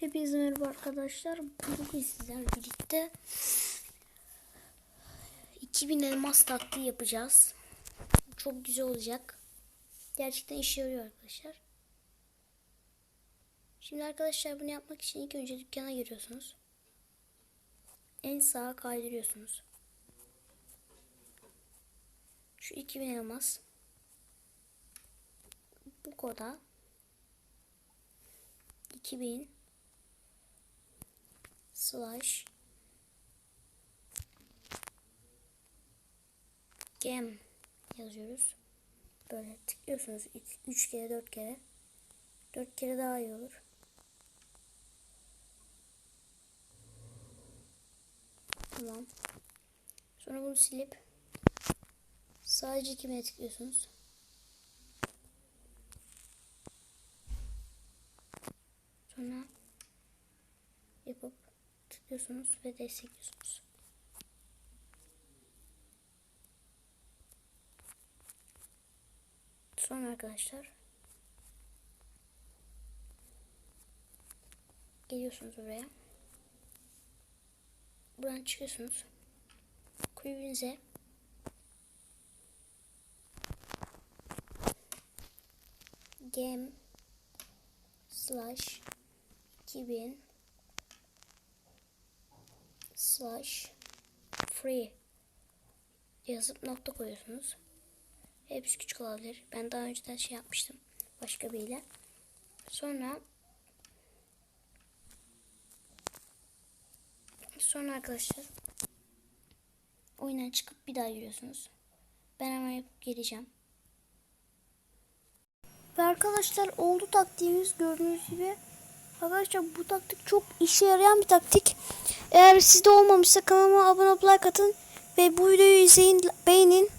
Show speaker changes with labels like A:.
A: Hepinize merhaba arkadaşlar. Bugün sizlerle birlikte 2000 elmas taktiği yapacağız. Çok güzel olacak. Gerçekten işe yarıyor arkadaşlar. Şimdi arkadaşlar bunu yapmak için ilk önce dükkana giriyorsunuz. En sağa kaydırıyorsunuz. Şu 2000 elmas. Bu koda 2000 slash gem yazıyoruz. Böyle tıklıyorsunuz 3 kere 4 kere. 4 kere daha iyi olur. Tamam. Sonra bunu silip sadece kime tıklıyorsunuz. Sonra tıklıyorsunuz ve destekliyorsunuz. Sonra arkadaşlar geliyorsunuz buraya. Buradan çıkıyorsunuz. Kulübünüze game slash 2000 slash free yazıp nokta koyuyorsunuz. Hepsi küçük olabilir. Ben daha önceden şey yapmıştım. Başka biriyle. Sonra sonra arkadaşlar oyundan çıkıp bir daha giriyorsunuz. Ben hemen yapıp geleceğim. Ve arkadaşlar oldu taktiğimiz gördüğünüz gibi. Arkadaşlar bu taktik çok işe yarayan bir taktik. Eğer sizde olmamışsa kanalıma abone olup like atın. Ve bu videoyu izleyin, beğenin.